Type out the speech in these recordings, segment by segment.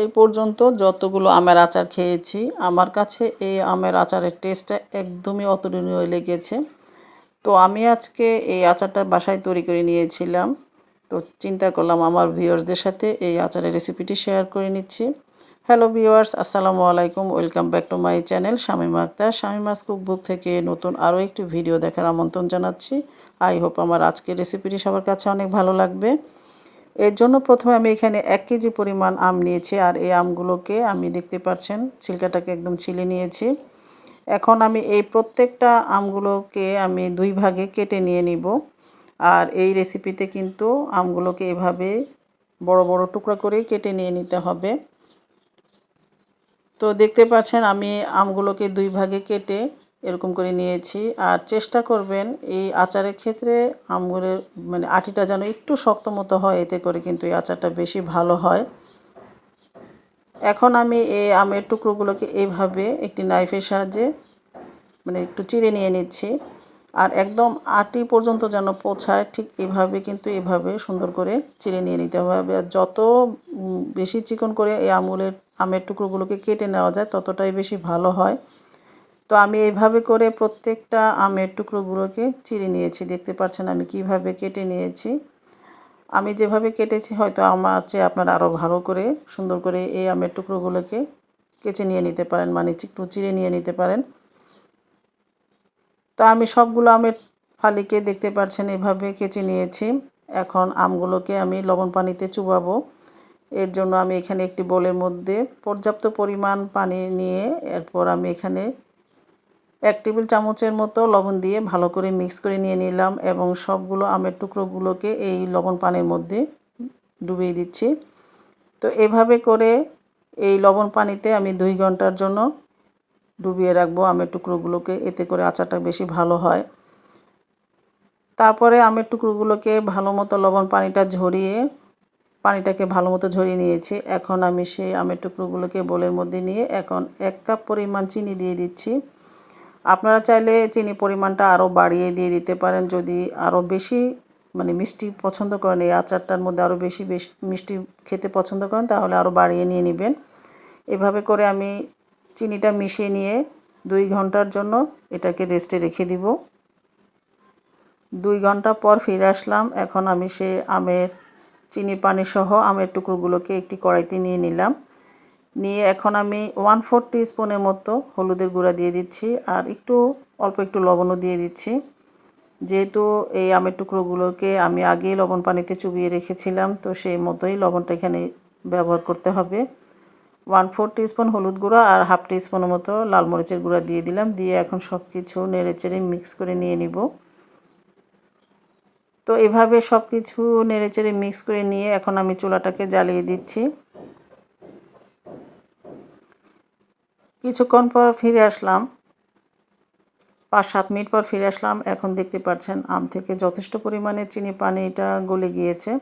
এই পর্যন্ত যতগুলো আমের আচার খেয়েছি, আমার কাছে এই আমের আচারের টেস্টটা একদমই অতুলনীয় লেগেছে। তো আমি আজকে এই আচারটা বাসায় তৈরি করে নিয়েছিলাম। তো চিন্তা করলাম আমার ভিউয়ার্সদের সাথে এই আচারের রেসিপিটি শেয়ার করে নিচ্ছি। হ্যালো ভিউয়ার্স, আসসালামু আলাইকুম, welcome back to my channel Shamima Akhter. Shamima's cookbook থেকে নতুন আরও একটি ভিডিও দেখার আমন্ত্রণ জানাচ্ছি। আই হোপ আমার আজকের রেসিপিটি সবার কাছে অনেক ভালো লাগবে। এর জন্য প্রথমে আমি এখানে এক কেজি পরিমাণ আম নিয়েছি আর এই আমগুলোকে আমি দেখতে পাচ্ছেন, ছিলকাটাকে একদম ছিলে নিয়েছি। এখন আমি এই প্রত্যেকটা আমগুলোকে আমি দুই ভাগে কেটে নিয়ে নিব আর এই রেসিপিতে কিন্তু আমগুলোকে এভাবে বড় বড় টুকরা করে কেটে নিয়ে নিতে হবে। তো দেখতে পাচ্ছেন আমি আমগুলোকে দুই ভাগে কেটে এরকম করে নিয়েছি। আর চেষ্টা করবেন এই আচারের ক্ষেত্রে আমগুলোর মানে আটিটা যেন একটু শক্ত মতো হয়, এতে করে কিন্তু এই আচারটা বেশি ভালো হয়। এখন আমি এই আমের টুকরোগুলোকে এইভাবে একটি নাইফের সাহায্যে মানে একটু চিড়ে নিয়ে নিচ্ছি। আর একদম আটি পর্যন্ত যেন পৌঁছায়, ঠিক এভাবে কিন্তু এভাবে সুন্দর করে চিড়ে নিয়ে নিতে হবে। আর যত বেশি চিকন করে এই আমগুলের আমের টুকরোগুলোকে কেটে নেওয়া যায়, ততটাই বেশি ভালো হয়। তো আমি এইভাবে করে প্রত্যেকটা আমের টুকরোগুলোকে চিড়ে নিয়েছি। দেখতে পাচ্ছেন আমি কীভাবে কেটে নিয়েছি। আমি যেভাবে কেটেছি হয়তো আমার চেয়ে আপনারা আরও ভালো করে, সুন্দর করে এই আমের টুকরোগুলোকে কেচে নিয়ে নিতে পারেন মানে একটু চিড়ে নিয়ে নিতে পারেন। তো আমি সবগুলো আমের ফালিকে দেখতে পাচ্ছেন এভাবে কেচে নিয়েছি। এখন আমগুলোকে আমি লবণ পানিতে চুবাবো। এর জন্য আমি এখানে একটি বোলের মধ্যে পর্যাপ্ত পরিমাণ পানি নিয়ে এরপর আমি এখানে এক টেবিল চামচের মতো লবণ দিয়ে ভালো করে মিক্স করে নিয়ে নিলাম এবং সবগুলো আমের টুকরোগুলোকে এই লবণ পানির মধ্যে ডুবিয়ে দিচ্ছি। তো এভাবে করে এই লবণ পানিতে আমি দুই ঘণ্টার জন্য ডুবিয়ে রাখব আমের টুকরোগুলোকে, এতে করে আচারটা বেশি ভালো হয়। তারপরে আমের টুকরোগুলোকে ভালো মতো লবণ পানিটা ঝরিয়ে, পানিটাকে ভালো মতো ঝরিয়ে নিয়েছি। এখন আমি সেই আমের টুকরোগুলোকে বোলের মধ্যে নিয়ে এখন এক কাপ পরিমাণ চিনি দিয়ে দিচ্ছি। আপনারা চাইলে চিনি পরিমাণটা আরও বাড়িয়ে দিয়ে দিতে পারেন যদি আরও বেশি মানে মিষ্টি পছন্দ করেন। এই আচারটার মধ্যে আরও বেশি বেশি মিষ্টি খেতে পছন্দ করেন, তাহলে আরও বাড়িয়ে নিয়ে নেবেন। এভাবে করে আমি চিনিটা মিশিয়ে নিয়ে দুই ঘণ্টার জন্য এটাকে রেস্টে রেখে দিব। দুই ঘণ্টা পর ফিরে আসলাম। এখন আমি সে আমের, চিনি পানি সহ আমের টুকরোগুলোকে একটি কড়াইতে নিয়ে নিলাম। নিয়ে এখন আমি ওয়ান ফোর স্পুনের মতো হলুদের গুঁড়া দিয়ে দিচ্ছি আর একটু, অল্প একটু লবণও দিয়ে দিচ্ছি। যেহেতু এই আমের টুকরোগুলোকে আমি আগেই লবণ পানিতে চুবিয়ে রেখেছিলাম, তো সেই মতোই লবণটা এখানে ব্যবহার করতে হবে। ওয়ান ফোর টি স্পুন হলুদ গুঁড়া আর হাফ টি স্পুনের মতো লাল মরিচের গুঁড়া দিয়ে দিলাম, দিয়ে এখন সব কিছু নেড়ে চেড়ে মিক্স করে নিয়ে নিব। তো এভাবে সব কিছু নেড়ে চেড়ে মিক্স করে নিয়ে এখন আমি চুলাটাকে জ্বালিয়ে দিচ্ছি। কিছুক্ষণ পর ফিরে আসলাম। পাঁচ, সাত মিনিট পর ফিরে আসলাম। এখন দেখতে পাচ্ছেন আম থেকে যথেষ্ট পরিমাণে চিনি, পানিটা গলে গিয়েছে।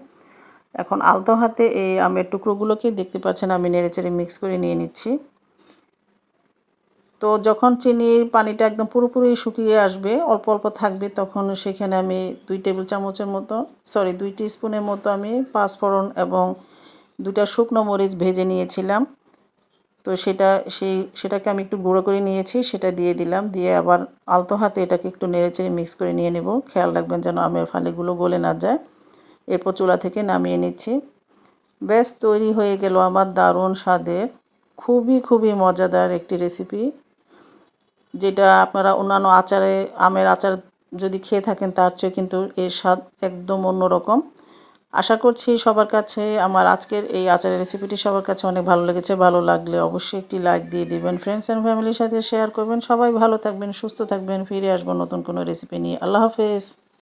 এখন আলতো হাতে এই আমের টুকরোগুলোকে দেখতে পাচ্ছেন আমি নেড়েচেড়ে মিক্স করে নিয়ে নিচ্ছি। তো যখন চিনির পানিটা একদম পুরোপুরি শুকিয়ে আসবে, অল্প অল্প থাকবে, তখন সেখানে আমি দুই টেবিল চামচের মতো সরি দুই স্পুনের মতো আমি পাঁচফোড়ন এবং দুটা শুকনো মরিচ ভেজে নিয়েছিলাম। তো সেটা, সেই, সেটাকে আমি একটু গুঁড়ো করে নিয়েছি, সেটা দিয়ে দিলাম, দিয়ে আবার আলতো হাতে এটাকে একটু নেড়েচেড়ে মিক্স করে নিয়ে নেব। খেয়াল রাখবেন যেন আমের ফালিগুলো গলে না যায়। এরপর চুলা থেকে নামিয়ে নিচ্ছি। ব্যাস, তৈরি হয়ে গেল আমার দারুণ স্বাদের, খুবই খুবই মজাদার একটি রেসিপি যেটা আপনারা অন্যান্য আচারে, আমের আচার যদি খেয়ে থাকেন, তার চেয়ে কিন্তু এর স্বাদ একদম অন্যরকম। আশা করছি সবার কাছে আমার আজকের এই আচারের রেসিপিটি সবার কাছে অনেক ভালো লেগেছে। ভালো লাগলে অবশ্যই একটি লাইক দিয়ে দিবেন। ফ্রেন্ডস অ্যান্ড ফ্যামিলির সাথে শেয়ার করবেন। সবাই ভালো থাকবেন, সুস্থ থাকবেন। ফিরে আসব নতুন কোনো রেসিপি নিয়ে। আল্লাহ হাফেজ।